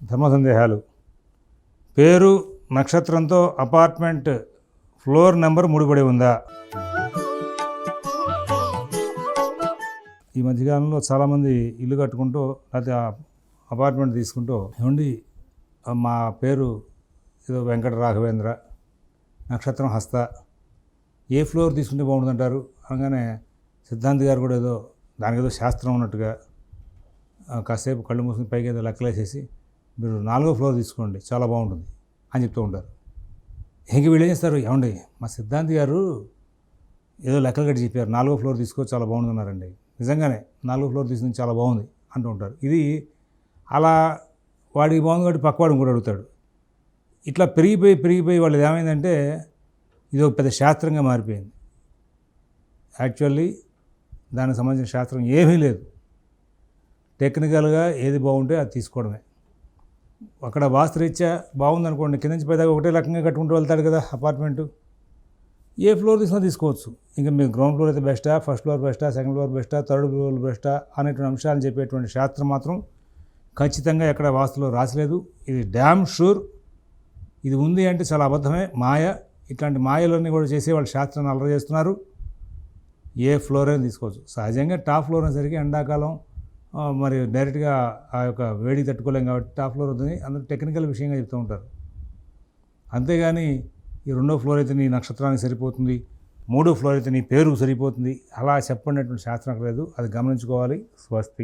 ధర్మ సందేహాలు. పేరు నక్షత్రంతో అపార్ట్మెంట్ ఫ్లోర్ నెంబర్ ముడిపడి ఉందా? ఈ మధ్యకాలంలో చాలామంది ఇల్లు కట్టుకుంటూ లేకపోతే అపార్ట్మెంట్ తీసుకుంటూ ఏమండి మా పేరు ఏదో వెంకట రాఘవేంద్ర నక్షత్రం హస్త ఏ ఫ్లోర్ తీసుకుంటే బాగుంటుందంటారు? అనగానే సిద్ధాంత్ గారు కూడా ఏదో దానికి ఏదో శాస్త్రం ఉన్నట్టుగా కాసేపు కళ్ళు మూసుకుని పైకి ఏదో లెక్కలేసేసి మీరు నాలుగో ఫ్లోర్ తీసుకోండి చాలా బాగుంటుంది అని చెప్తూ ఉంటారు. ఇంక వీళ్ళు ఏం చేస్తారు? ఏమండి మా సిద్ధాంతి గారు ఏదో లెక్కలు కట్టి చెప్పారు నాలుగో ఫ్లోర్ తీసుకో చాలా బాగుందన్నారండి. నిజంగానే నాలుగో ఫ్లోర్ తీసుకుని చాలా బాగుంది అంటూ ఉంటారు. ఇది అలా వాడికి బాగుంది కాబట్టి పక్కవాడు కూడా అడుగుతాడు. ఇట్లా పెరిగిపోయి పెరిగిపోయి వాళ్ళది ఏమైందంటే ఇది ఒక పెద్ద శాస్త్రంగా మారిపోయింది. యాక్చువల్లీ దానికి సంబంధించిన శాస్త్రం ఏమీ లేదు. టెక్నికల్గా ఏది బాగుంటే అది తీసుకోవడమే. అక్కడ వాస్తురీత్యా బాగుందనుకోండి. కింద నుంచి పైదాకా ఒకటే రకంగా కట్టుకుంటూ వెళ్తాడు కదా అపార్ట్మెంటు. ఏ ఫ్లోర్ తీసుకున్నా తీసుకోవచ్చు. ఇంకా మీరు గ్రౌండ్ ఫ్లోర్ అయితే బెస్టా ఫస్ట్ ఫ్లోర్ బెస్టా సెకండ్ ఫ్లోర్ బెస్టా థర్డ్ ఫ్లోర్ బెస్టా అనేటువంటి అంశాలను చెప్పేటువంటి శాస్త్రం మాత్రం ఖచ్చితంగా ఎక్కడ వాస్తులో రాసలేదు. ఇది డ్యామ్ షూర్. ఇది ఉంది అంటే చాలా అబద్ధమే. మాయ. ఇట్లాంటి మాయలన్నీ కూడా చేసే వాళ్ళు శాస్త్రాన్ని అలర చేస్తున్నారు ఏ ఫ్లోర్ అయినా తీసుకోవచ్చు. సహజంగా టాప్ ఫ్లోర్ అనేసరికి ఎండాకాలం మరి డైరెక్ట్గా ఆ యొక్క వేడికి తట్టుకోలేం కాబట్టి టాప్ ఫ్లోర్ అవుతుంది అందరూ టెక్నికల్ విషయంగా చెప్తూ ఉంటారు. అంతేగాని ఈ రెండో ఫ్లోర్ అయితే నీ నక్షత్రానికి సరిపోతుంది మూడో ఫ్లోర్ అయితే నీ పేరుకు సరిపోతుంది అలా చెప్పండినటువంటి శాస్త్రం లేదు. అది గమనించుకోవాలి. స్వస్తి.